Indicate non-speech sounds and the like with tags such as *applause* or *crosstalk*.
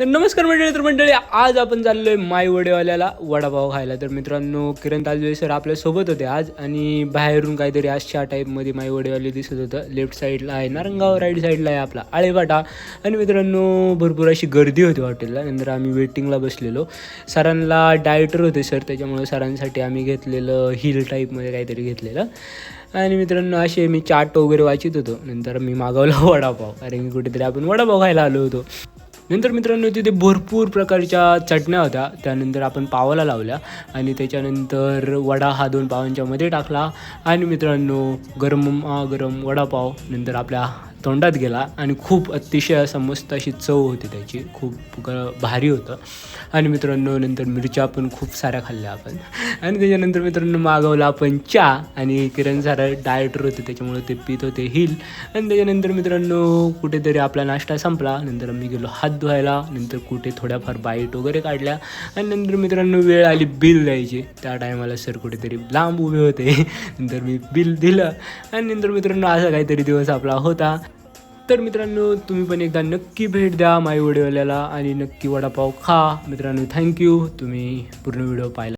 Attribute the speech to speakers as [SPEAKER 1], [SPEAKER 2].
[SPEAKER 1] तर नमस्कार मंडळी तर मंडळी आज आपण चाललोय माय वडेवाल्याला वडापाव खायला. तर मित्रांनो किरण ताजवे सर आपल्यासोबत होते आज आणि बाहेरून काहीतरी अशा टाईपमध्ये माय वडेवाले दिसत होतं. लेफ्ट साईडला आहे नारंगाव राईट साईडला आहे आपला आळेवाटा. आणि मित्रांनो भरपूर अशी गर्दी होती हॉटेलला. नंतर आम्ही वेटिंगला बसलेलो. सरांना डायटर होते सर त्याच्यामुळे सरांसाठी आम्ही घेतलेलं हिल टाईपमध्ये काहीतरी घेतलेलं. आणि मित्रांनो असे मी चाट वगैरे वाचित होतो. नंतर मी मागवला *laughs* वडापाव. कारण की कुठेतरी आपण वडापाव खायला आलो होतो. नंतर मित्रांनो तिथे भरपूर प्रकारच्या चटण्या होत्या. त्यानंतर आपण पावाला लावल्या आणि त्याच्यानंतर वडा हा दोन पावांच्या मध्ये टाकला. आणि मित्रांनो गरम गरम वडापाव नंतर आपल्या तोंडात गेला आणि खूप अतिशय असं मस्त अशी चव होती त्याची. खूप ग भारी होतं. आणि मित्रांनो नंतर मिरच्या पण खूप साऱ्या खाल्ल्या आपण. आणि त्याच्यानंतर मित्रांनो मागवला आपण चहा आणि किरण सारा डायटर होते त्याच्यामुळे ते पित होते हिल. आणि त्याच्यानंतर मित्रांनो कुठेतरी आपला नाश्ता संपला. नंतर आम्ही गेलो हात धुवायला. नंतर कुठे थोड्याफार बाईट वगैरे काढल्या. आणि नंतर मित्रांनो वेळ आली बिल द्यायची. त्या टायमाला सर कुठेतरी लांब उभे होते. *laughs* नंतर मी बिल दिलं. आणि नंतर मित्रांनो असा काहीतरी दिवस आपला होता. तर मित्रांनो तुम्ही पण एकदा नक्की भेट द्या माई वडीवाल्याला आणि नक्की वडापाव खा. मित्रांनो थँक्यू तुम्ही पूर्ण व्हिडिओ पाहिला.